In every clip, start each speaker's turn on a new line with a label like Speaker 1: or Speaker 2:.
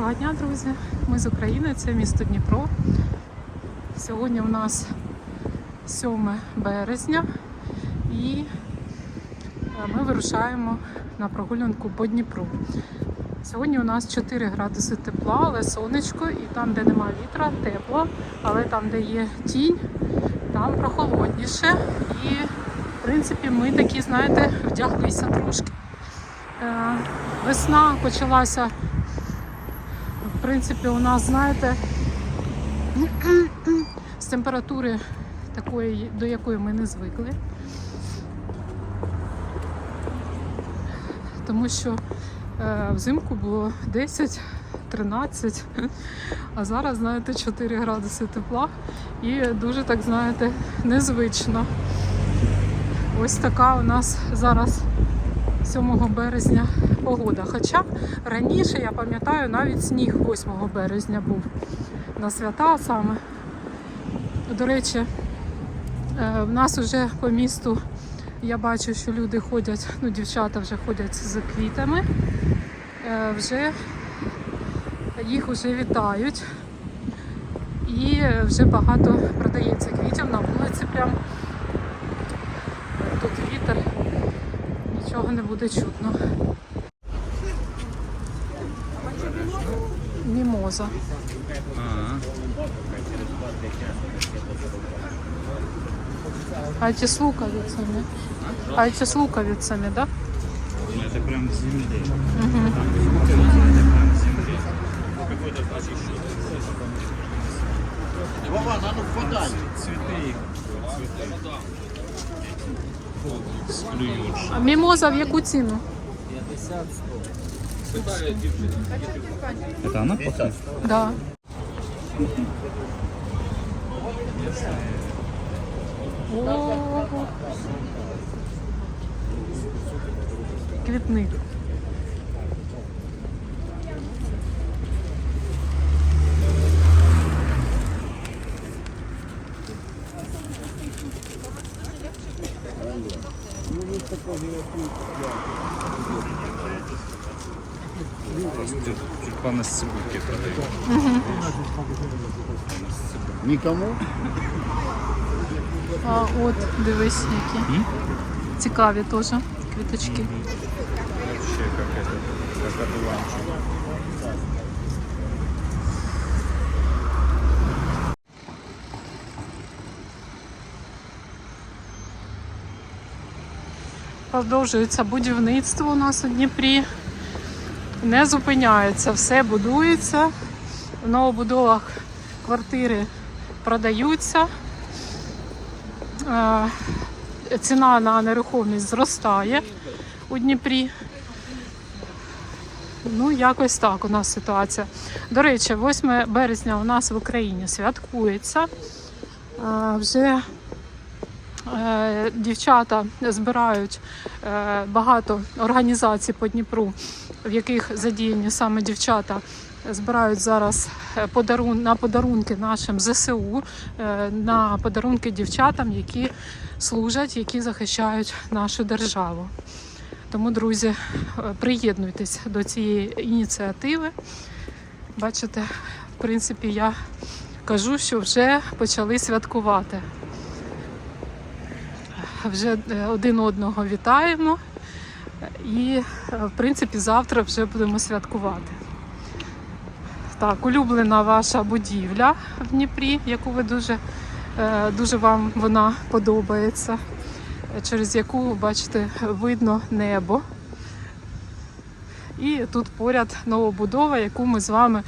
Speaker 1: Доброго дня, друзі! Ми з України, це місто Дніпро. Сьогодні у нас 7 березня і е, ми вирушаємо на прогулянку по Дніпру. Сьогодні у нас 4 градуси тепла, але сонечко, і там, де немає вітра, тепло, але там, де є тінь, там прохолодніше. І, в принципі, ми такі, знаєте, вдяглися трошки. Е, Весна почалася принципі, у нас, знаєте, з температури такої, до якої ми не звикли. Тому що е, взимку було 10, 13, а зараз, знаєте, 4 градуси тепла і дуже так, знаєте, незвично. Ось така у нас зараз 7 березня погода. Хоча раніше, я пам'ятаю, навіть сніг 8 березня був на свята саме. До речі, е, в нас вже по місту я бачу, що люди ходять, ну, дівчата вже ходять з квітами, Е, вже їх вже вітають. І вже багато продається квітів на вулиці. Прям тут вітер, нічого не буде чутно. Мімоза. А эти с луковицами? А эти с луковицами, да?
Speaker 2: Ну, Это прям с земли.
Speaker 1: Угу.
Speaker 2: Это прям с земли. Какой-то значит
Speaker 3: Вова, надо подай.
Speaker 2: цветы их. Цветы. Склюешь.
Speaker 1: А мімоза в яку ціну?
Speaker 2: Это она пахнет?
Speaker 1: Да. О, Квітник.
Speaker 2: Тюльпаны с цибульки продают.
Speaker 3: Никому?
Speaker 1: А от дивись, які.
Speaker 2: М?
Speaker 1: Цікаві теж квіточки.
Speaker 2: Вообще как это, как одуванчик.
Speaker 1: Продовжується будівництво у нас у Дніпрі. Не зупиняється, все будується. В новобудовах квартири продаються. Е, Ціна на нерухомість зростає у Дніпрі. Ну, якось так у нас ситуація. До речі, 8 березня у нас в Україні святкується. Е, Вже Дівчата збирають е, багато організацій по Дніпру, в яких задіяні саме дівчата. Збирають зараз е, подарун... на подарунки нашим ЗСУ, е, на подарунки дівчатам, які служать, які захищають нашу державу. Тому, друзі, е, приєднуйтесь до цієї ініціативи. Бачите, в принципі, я кажу, що вже почали святкувати вже е, один одного вітаємо. І, е, в принципі, завтра вже будемо святкувати. Так, улюблена ваша будівля в Дніпрі, яку ви дуже, е, дуже вам вона подобається, через яку, бачите, видно небо. І тут поряд новобудова, яку ми з вами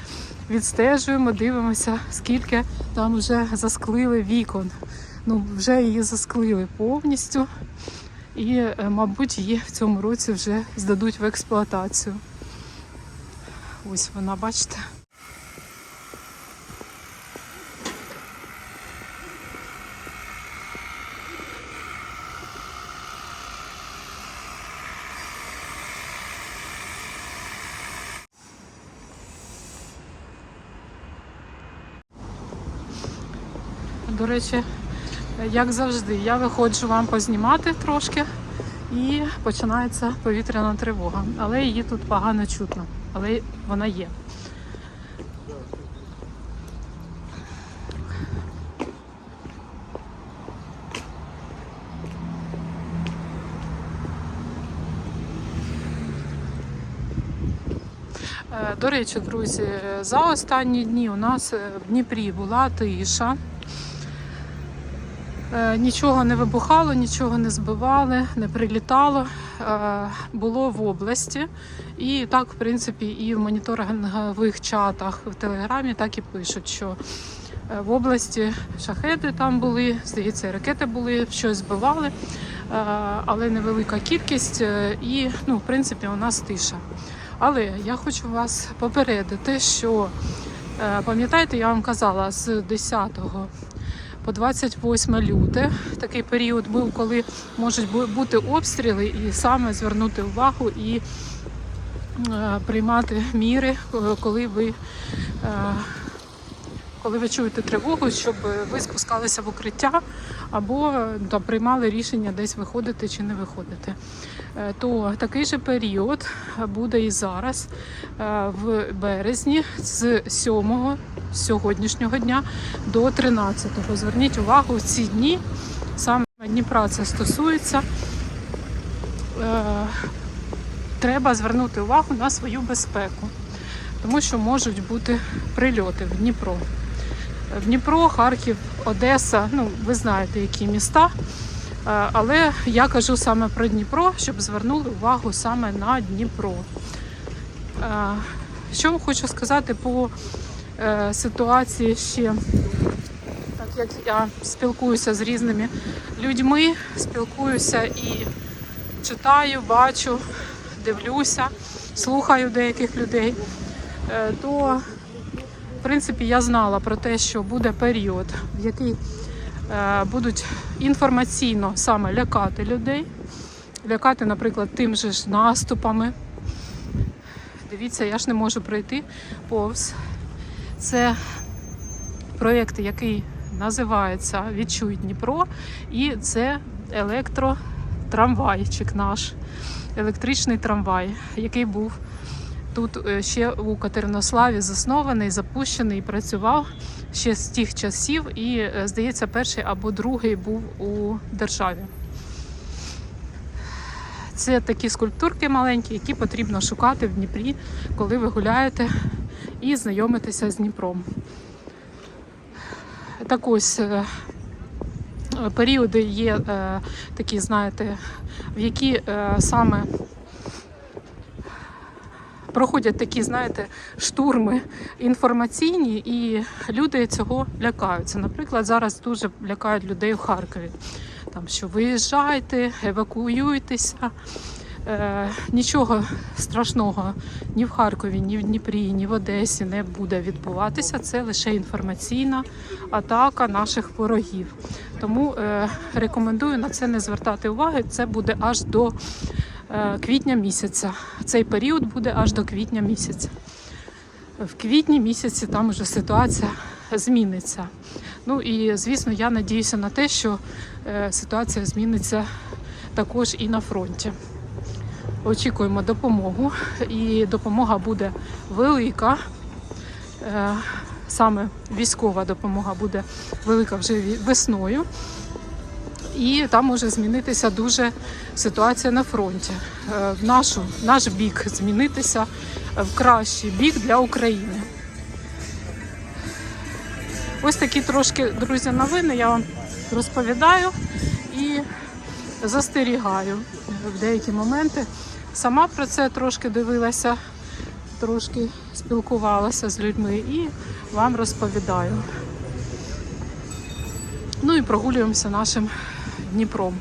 Speaker 1: відстежуємо, дивимося, скільки там вже засклили вікон ну, вже її засклили повністю. І, е, мабуть, її в цьому році вже здадуть в експлуатацію. Ось вона, бачите. До речі, як завжди, я виходжу вам познімати трошки і починається повітряна тривога. Але її тут погано чутно, але вона є. Е, до речі, друзі, за останні дні у нас е, в Дніпрі була тиша. Е, Нічого не вибухало, нічого не збивали, не прилітало. Е, Було в області. І так, в принципі, і в моніторингових чатах в Телеграмі так і пишуть, що е, в області шахеди там були, здається, ракети були, щось збивали, але невелика кількість. І, ну, в принципі, у нас тиша. Але я хочу вас попередити, що пам'ятаєте, я вам казала, з 10 по 28 люте такий період був, коли можуть бути обстріли, і саме звернути увагу і е, приймати міри, е, коли ви. е, Коли ви чуєте тривогу, щоб ви спускалися в укриття або е, там, приймали рішення десь виходити чи не виходити, Е, то такий же період буде і зараз, е, в березні, з 7 сьогоднішнього дня до 13. Зверніть увагу в ці дні, саме Дніпра це стосується. Треба звернути увагу на свою безпеку, тому що можуть бути прильоти в Дніпро. В Дніпро, Харків, Одеса, ну ви знаєте, які міста. Е, Але я кажу саме про Дніпро, щоб звернули увагу саме на Дніпро. Е, Що хочу сказати по е, ситуації ще, так як я спілкуюся з різними людьми, спілкуюся і читаю, бачу, дивлюся, слухаю деяких людей, то в принципі я знала про те, що буде період, в який е, будуть інформаційно саме лякати людей, лякати, наприклад, тим же ж наступами. Дивіться, я ж не можу пройти повз. Це проєкт, який називається Відчуй Дніпро, і це електротрамвайчик наш, електричний трамвай, який був тут е, ще у Катеринославі заснований, запущений працював ще з тих часів. І, е, здається, перший або другий був у державі. Це такі скульптурки маленькі, які потрібно шукати в Дніпрі, коли ви гуляєте і знайомитеся з Дніпром. Так ось е, періоди є такі, знаєте, в які саме проходять такі, знаєте, штурми інформаційні, і люди цього лякаються. Наприклад, зараз дуже лякають людей в Харкові. Там що виїжджайте, евакуюйтеся. Е, нічого страшного ні в Харкові, ні в Дніпрі, ні в Одесі не буде відбуватися. Це лише інформаційна атака наших ворогів. Тому е, рекомендую на це не звертати уваги. Це буде аж до квітня місяця. Цей період буде аж до квітня місяця. В квітні місяці там вже ситуація зміниться. Ну і звісно, я надіюся на те, що е, ситуація зміниться також і на фронті. Очікуємо допомогу, і допомога буде велика. Е, Саме військова допомога буде велика вже весною. І там може змінитися дуже ситуація на фронті. Е, В нашу, наш бік змінитися в кращий бік для України. Ось такі трошки, друзі, новини я вам розповідаю і застерігаю в деякі моменти. Сама про це трошки дивилася, трошки спілкувалася з людьми і вам розповідаю. Ну і прогулюємося нашим Дніпром.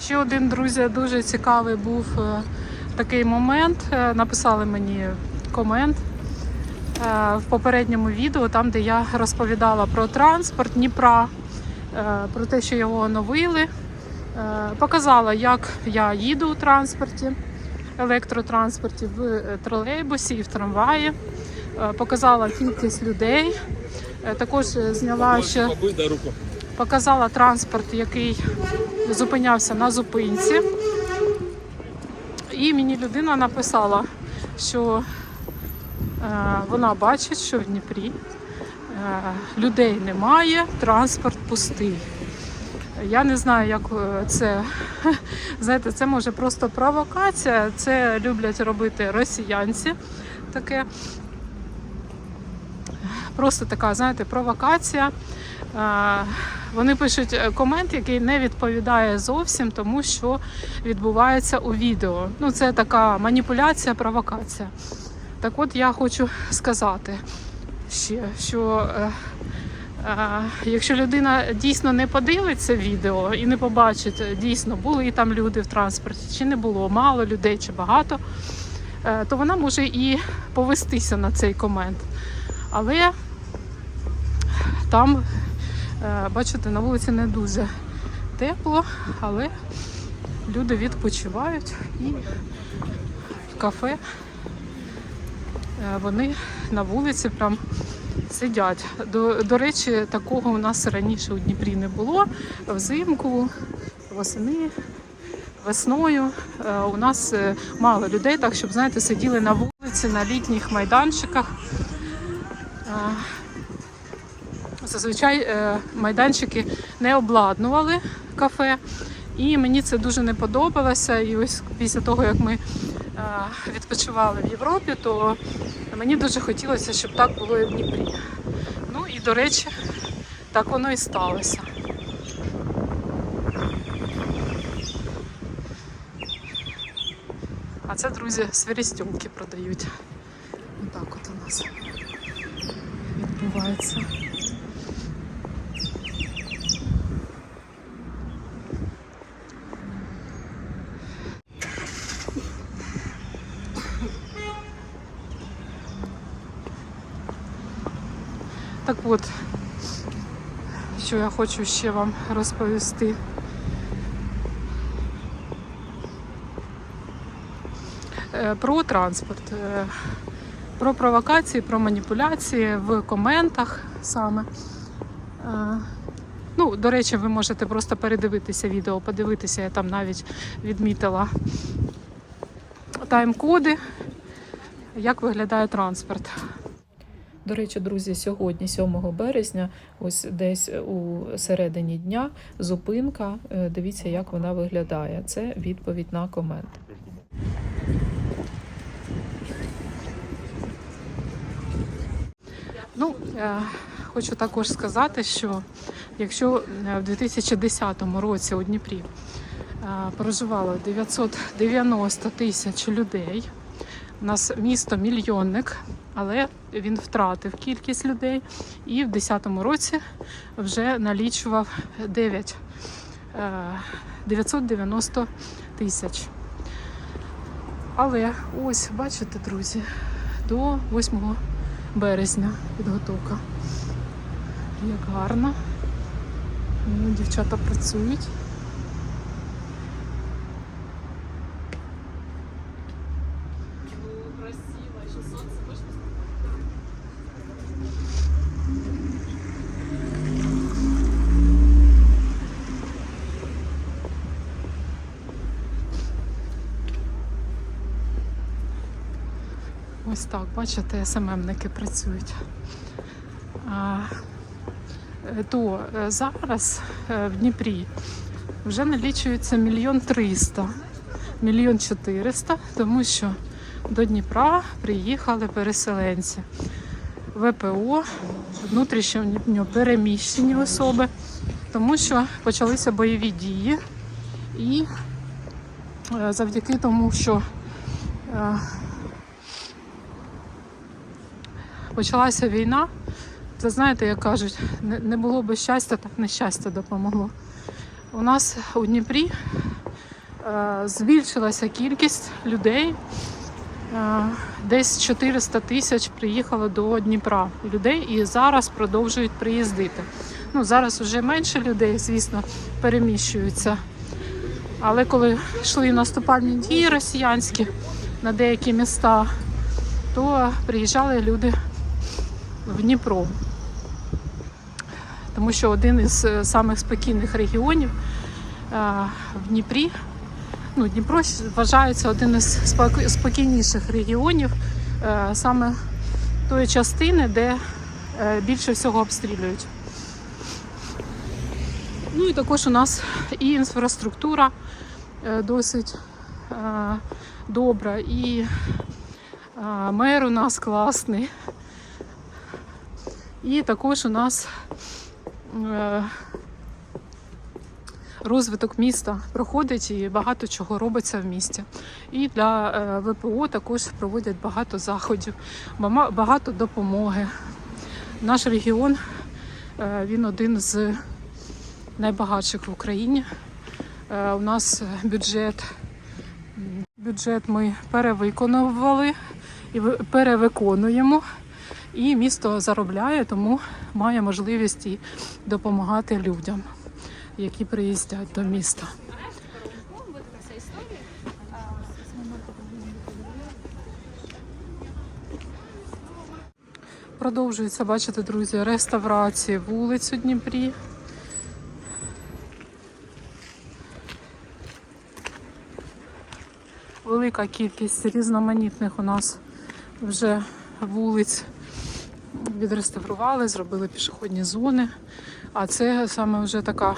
Speaker 1: Ще один, друзі, дуже цікавий був е, такий момент. Е, Написали мені комент е, в попередньому відео, там, де я розповідала про транспорт Дніпра, про те, що його оновили. Показала, як я їду у транспорті, електротранспорті, в е, тролейбусі і в трамваї. Е, Показала кількість людей. Е, Також зняла ще показала транспорт, який зупинявся на зупинці. І мені людина написала, що вона бачить, що в Дніпрі людей немає, транспорт пустий. Я не знаю, як е, це. Знаєте, це може просто провокація. Це люблять робити росіянці. Таке. Просто така, знаєте, провокація. Е, Вони пишуть е, комент, який не відповідає зовсім тому, що відбувається у відео. Ну, це така маніпуляція, провокація. Так от я хочу сказати ще, що якщо людина дійсно не подивиться відео і не побачить, е, дійсно були там люди в транспорті, чи не було, мало людей, чи багато, е, то вона може і повестися на цей комент. Але там, е, бачите, на вулиці не дуже тепло, але люди відпочивають і в кафе е, вони на вулиці прям сидять. До, до речі, такого у нас раніше у Дніпрі не було. Взимку, восени, весною е, у нас е, мало людей, так щоб знаєте, сиділи на вулиці, на літніх майданчиках. Е, Зазвичай майданчики не обладнували кафе, і мені це дуже не подобалося. І ось після того, як ми відпочивали в Європі, то мені дуже хотілося, щоб так було і в Дніпрі. Ну і до речі, так воно і сталося. А це, друзі, свиристюлки продають. Отак от у нас відбувається. Так от, що я хочу ще вам розповісти. Е, Про транспорт, е, про провокації, про маніпуляції в коментах саме. Е, Ну, до речі, ви можете просто передивитися відео, подивитися, я там навіть відмітила тайм-коди, як виглядає транспорт. До речі, друзі, сьогодні, 7 березня, ось десь у середині дня, зупинка. Е, Дивіться, як вона виглядає. Це відповідь на комент. Ну, е, хочу також сказати, що якщо е, в 2010 році у Дніпрі проживало 990 тисяч людей, у нас місто мільйонник, але він втратив кількість людей і в 2010 році вже налічував 9, е, 990 тисяч. Але ось, бачите, друзі, до 8 березня підготовка. Як гарно. Ну, Дівчата працюють. Ось так, бачите, СММники працюють. Е, то е, зараз е, в Дніпрі вже налічується мільйон триста, мільйон чотириста, тому що до Дніпра приїхали переселенці. ВПО, внутрішньо переміщені особи, тому що почалися бойові дії, і завдяки тому, що е, почалася війна, то знаєте, як кажуть, не, не було би щастя, так нещастя допомогло. У нас у Дніпрі е, збільшилася кількість людей. Е, десь 400 тисяч приїхало до Дніпра людей і зараз продовжують приїздити. Ну, зараз вже менше людей, звісно, переміщуються. Але коли йшли наступальні дії росіянські на деякі міста, то приїжджали люди в Дніпро. Тому що один із е, самих спокійних регіонів е, в Дніпрі, ну, Дніпро вважається один із спокійніших регіонів е, саме тої частини, де більше всього обстрілюють. Ну і також у нас і інфраструктура досить добра, і мер у нас класний. І також у нас е, розвиток міста проходить і багато чого робиться в місті. І для е, ВПО також проводять багато заходів, багато допомоги. Наш регіон е, він один з найбагатших в Україні. У нас бюджет, бюджет ми перевиконували і перевиконуємо. І місто заробляє, тому має можливість і допомагати людям, які приїздять до міста. Продовжується, бачите, друзі, реставрації вулиць у Дніпрі. Велика кількість різноманітних у нас вже вулиць відреставрували, зробили пішохідні зони. А це саме вже така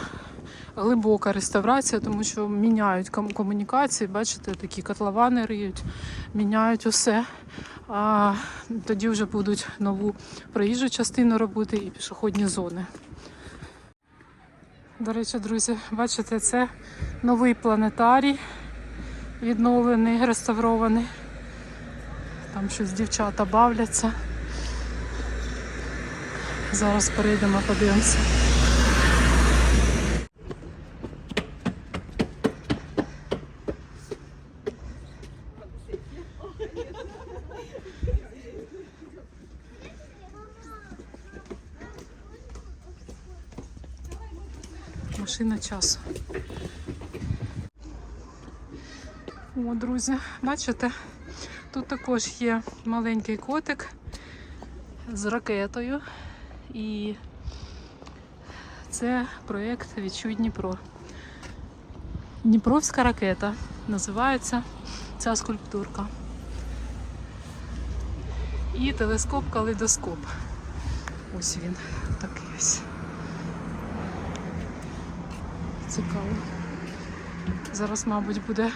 Speaker 1: глибока реставрація, тому що міняють ком- комунікації, бачите, такі котловани риють, міняють усе. А тоді вже будуть нову проїжджу частину робити і пішохідні зони. До речі, друзі, бачите, це новий планетарій, відновлений, реставрований. Там щось дівчата бавляться. Зараз перейдемо, подивимося. Машина часу. О, друзі, бачите, тут також є маленький котик з ракетою. І це проєкт Відчуй Дніпро. Дніпровська ракета називається ця скульптурка. І телескоп-калейдоскоп. Ось він такий ось. Цікаво. Зараз, мабуть, буде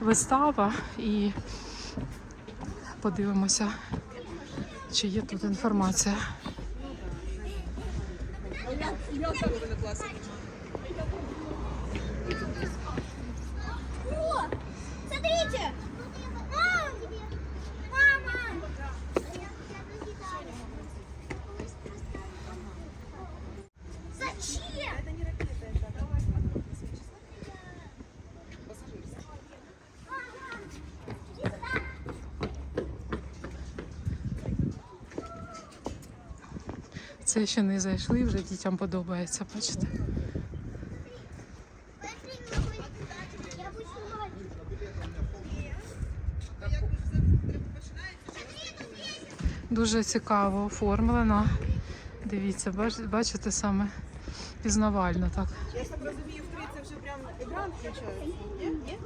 Speaker 1: вистава і подивимося, чи є тут інформація.
Speaker 4: О, смотрите! Мама! Мама! Зачем? Это не ракета, это давай
Speaker 1: Це ще не зайшли, вже дітям подобається, бачите. Дуже цікаво оформлено. Дивіться, бачите саме пізнавально так.
Speaker 5: Я так розумію, в це вже прям екран включається. Ні? Ні?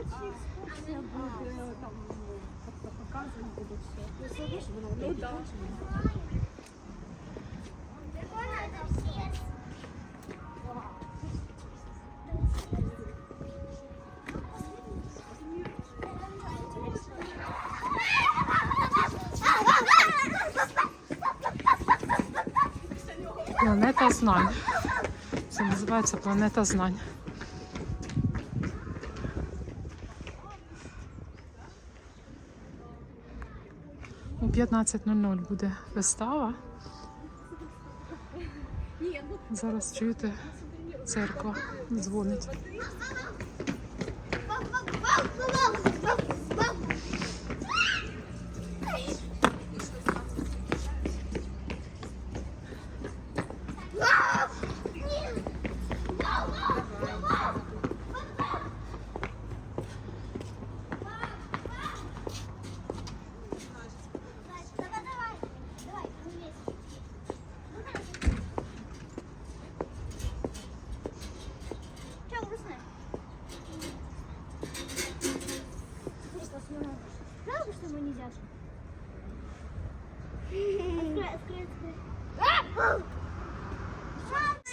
Speaker 5: Ну, так.
Speaker 1: Планета знань. Це називається планета знань. У 15.00 буде вистава. Зараз чуєте, церква дзвонить.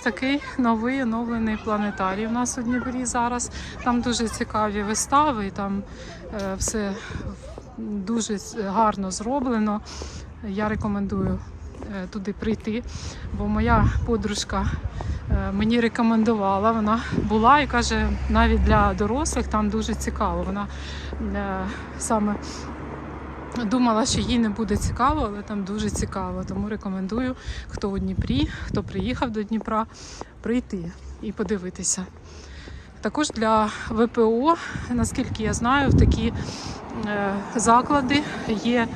Speaker 1: Такий новий оновлений планетарій у нас у Дніпрі зараз. Там дуже цікаві вистави, і там е, все дуже гарно зроблено. Я рекомендую е, туди прийти, бо моя подружка е, мені рекомендувала. Вона була і каже, навіть для дорослих там дуже цікаво. Вона саме думала, що їй не буде цікаво, але там дуже цікаво. Тому рекомендую, хто у Дніпрі, хто приїхав до Дніпра, прийти і подивитися. Також для ВПО, наскільки я знаю, в такі е, заклади є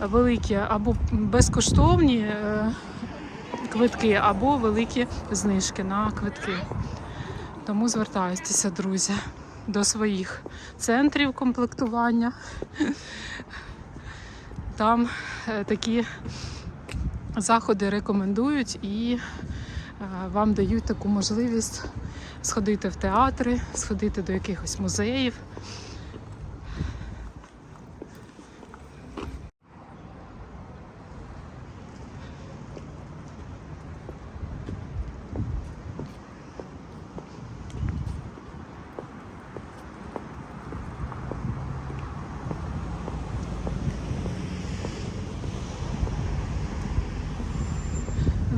Speaker 1: великі або безкоштовні е, квитки, або великі знижки на квитки. Тому звертайтеся, друзі, до своїх центрів комплектування. Там е, такі заходи рекомендують і е, вам дають таку можливість сходити в театри, сходити до якихось музеїв.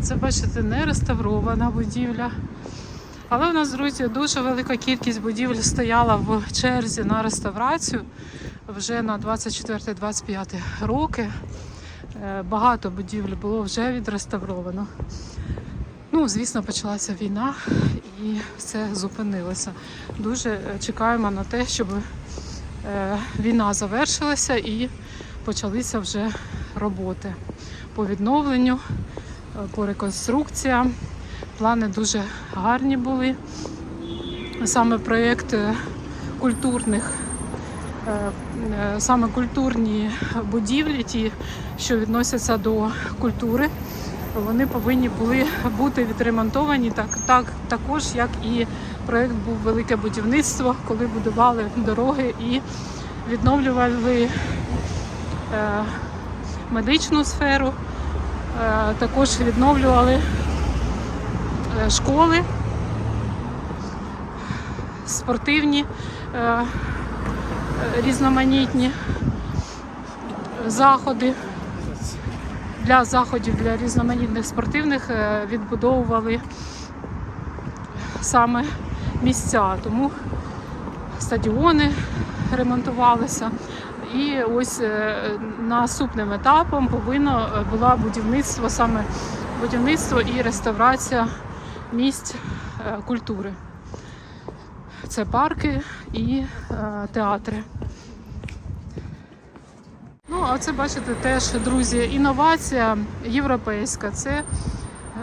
Speaker 1: Це, бачите, не реставрована будівля. Але у нас, друзі, дуже велика кількість будівель стояла в черзі на реставрацію вже на 24-25 роки. Е, Багато будівель було вже відреставровано. Ну, звісно, почалася війна і все зупинилося. Дуже е, чекаємо на те, щоб е, війна завершилася і почалися вже роботи по відновленню, по реконструкціям. Плани дуже гарні були. Саме проєкт е, культурних, е, е, саме культурні будівлі, ті, що відносяться до культури, вони повинні були бути відремонтовані так, так, також, як і проєкт був велике будівництво, коли будували дороги і відновлювали медичну сферу, також відновлювали е, школи, спортивні е, е, різноманітні заходи. Для заходів для різноманітних спортивних е, відбудовували саме місця, тому стадіони ремонтувалися. І ось е, наступним етапом повинно е, було будівництво, саме будівництво і реставрація місць е, культури. Це парки і театри. Ну, а це бачите теж, друзі, інновація європейська. Це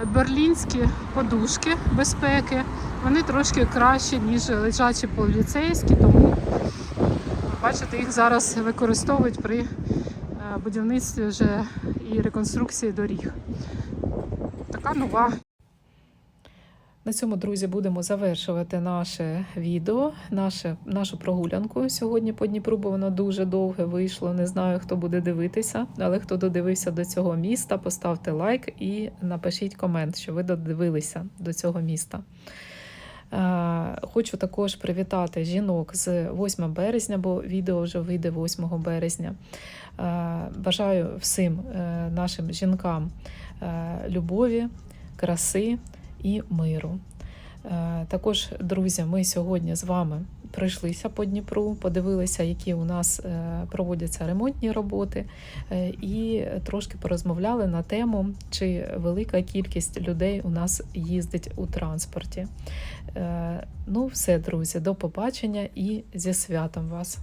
Speaker 1: берлінські подушки безпеки. Вони трошки кращі, ніж лежачі поліцейські, тому бачите, їх зараз використовують при е, будівництві вже і реконструкції доріг. Така нова
Speaker 6: На цьому, друзі, будемо завершувати наше відео, наше, нашу прогулянку сьогодні по Дніпру, бо воно дуже довге вийшло. Не знаю, хто буде дивитися, але хто додивився до цього міста, поставте лайк і напишіть комент, що ви додивилися до цього міста. Е, Хочу також привітати жінок з 8 березня, бо відео вже вийде 8 березня. Е, Бажаю всім е, нашим жінкам любові, краси і миру. Також, друзі, ми сьогодні з вами пройшлися по Дніпру, подивилися, які у нас проводяться ремонтні роботи, і трошки порозмовляли на тему, чи велика кількість людей у нас їздить у транспорті. Е, Ну, все, друзі, до побачення і зі святом вас!